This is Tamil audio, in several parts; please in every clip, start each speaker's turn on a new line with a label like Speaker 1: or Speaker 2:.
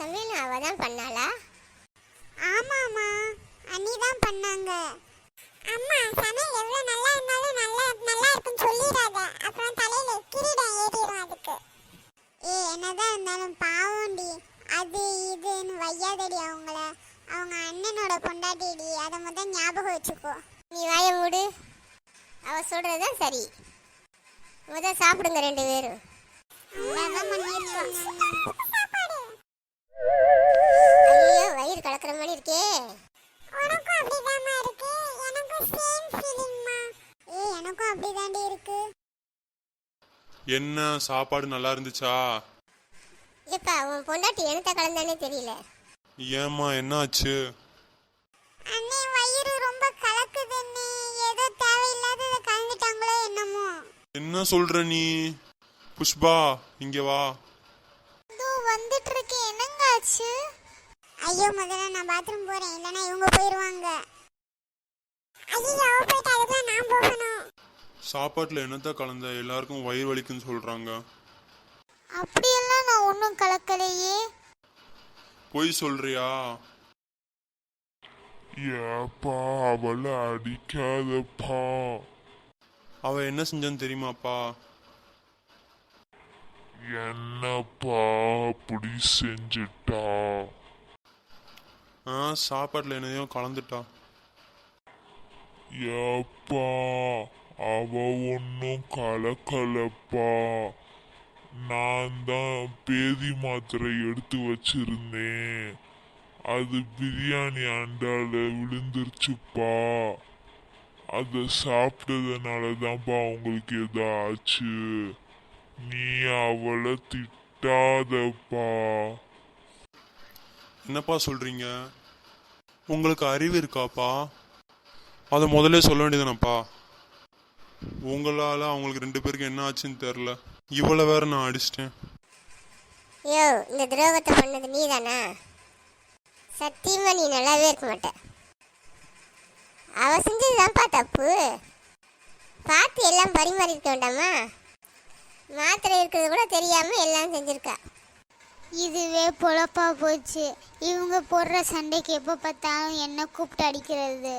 Speaker 1: சமையல் அவ தான் பண்ணாளா?
Speaker 2: ஆமாம்மா அண்ணி தான் பண்ணாங்க. அம்மா சமையல் எவ்வளோ நல்லா இருந்தாலும் நல்லா நல்லா இருக்குன்னு சொல்லிடாத. அப்புறம் தலையில கிரீடம் ஏறிடும் அதுக்கு. ஏ என்னதான் இருந்தாலும் பாவம்டி அது இதுன்னு வையாதடி அவங்கள. அவங்க அண்ணனோட பொண்டாட்டிடி. அதை முதல் ஞாபகம் வச்சுக்கோ.
Speaker 1: நீ வாய மூடு. அவ சொல்றது தான் சரி. முத சாப்பிடுங்க ரெண்டு பேரும்.
Speaker 2: அதான் பண்ணியிருக்கோம்
Speaker 3: என்ன சாப்பாடு நல்லா இருந்துச்சா?
Speaker 1: ஏப்பா உன் பொண்டாட்டி என்னத்த கலந்தானே தெரியல.
Speaker 3: ஏம்மா என்னாச்சு?
Speaker 2: அண்ணே வயிறு ரொம்ப கலக்குதுன்னு ஏதோ தேவையில்லாததை கலந்துட்டாங்களோ என்னமோ.
Speaker 3: என்ன சொல்ற நீ? புஷ்பா இங்க வா.
Speaker 2: இதோ வந்துட்டு இருக்கேன் என்னங்க ஆச்சு? ஐயோ முதல்ல நான் பாத்ரூம் போறேன். இல்லனா இவங்க போயிருவாங்க. ஐயோ அவ போயிட்டு.
Speaker 3: சாப்பாட்டுல என்னத்த கலந்த? எல்லாருக்கும் வயிறு வலிக்குன்னு சொல்றாங்க.
Speaker 2: அப்படியெல்லாம் நான் ஒன்றும் கலக்கலையே.
Speaker 3: பொய் சொல்றியா?
Speaker 4: ஏப்பா அவளை அடிக்காதப்பா.
Speaker 3: அவ என்ன செஞ்சான்னு தெரியுமாப்பா?
Speaker 4: என்னப்பா அப்படி செஞ்சிட்டா?
Speaker 3: ஆ சாப்பாட்டுல என்னதையோ கலந்துட்டா.
Speaker 4: ஏப்பா அவ ஒன்றும் கலக்கலப்பா. நான் தான் பேதி மாத்திரை எடுத்து வச்சிருந்தேன். அது பிரியாணி அண்டால விழுந்துருச்சுப்பா. அதை சாப்பிட்டதுனால தான்ப்பா உங்களுக்கு ஏதோ ஆச்சு நீ அவளை திட்டாதப்பா.
Speaker 3: என்னப்பா சொல்றீங்க? உங்களுக்கு அறிவு இருக்காப்பா? அதை முதல்ல சொல்ல வேண்டியதுனப்பா உங்களால அவங்களுக்கு ரெண்டு பேருக்கு என்ன ஆச்சுன்னு தெரில இவ்வளோ வேற நான் அடிச்சிட்டேன்.
Speaker 1: யோ இந்த துரோகத்தை பண்ணது நீ தானா சத்தியமா நீ நல்லாவே இருக்க மாட்ட. அவ செஞ்சதுதான்ப்பா தப்பு. பார்த்து எல்லாம் பரிமாறி இருக்க வேண்டாமா? மாத்திரை இருக்கிறது கூட தெரியாம எல்லாம் செஞ்சிருக்கா.
Speaker 2: இதுவே பொழப்பா போச்சு. இவங்க போடுற சண்டைக்கு எப்போ பார்த்தாலும் என்ன கூப்பிட்டு அடிக்கிறது.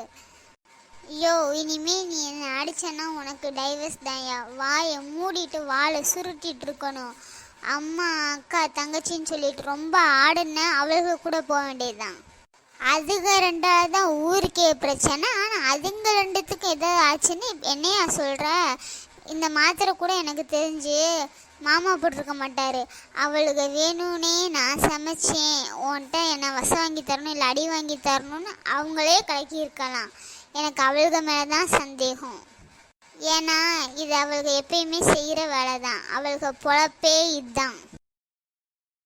Speaker 2: யோ இனிமே நீ என்னை அடிச்சேன்னா உனக்கு டைவர்ஸ் தான்யா வாயை மூடிட்டு வாழை சுருட்டிட்டு இருக்கணும். அம்மா அக்கா தங்கச்சின்னு சொல்லிட்டு ரொம்ப ஆடுன அவளுக்கு கூட போக வேண்டியதுதான். அதுங்க ரெண்டாவது தான் ஊருக்கே பிரச்சனை. ஆனால் அதுங்க ரெண்டுத்துக்கும் எதாவது ஆச்சுன்னு என்னையா சொல்கிற இந்த மாத்திரை கூட எனக்கு தெரிஞ்சு மாமா போட்டிருக்க மாட்டார். அவளுக்கு வேணும்னே நான் சமைச்சேன். உன்கிட்ட என்னை வசம் வாங்கி தரணும் இல்லை அடி வாங்கி தரணும்னு அவங்களே கலக்கியிருக்கலாம். எனக்கு அவளுக்கு மேலே தான் சந்தேகம். ஏன்னா இது அவளுக்கு எப்பயுமே செய்கிற வேலை தான் அவளுக்கு பொழப்பே இதுதான்.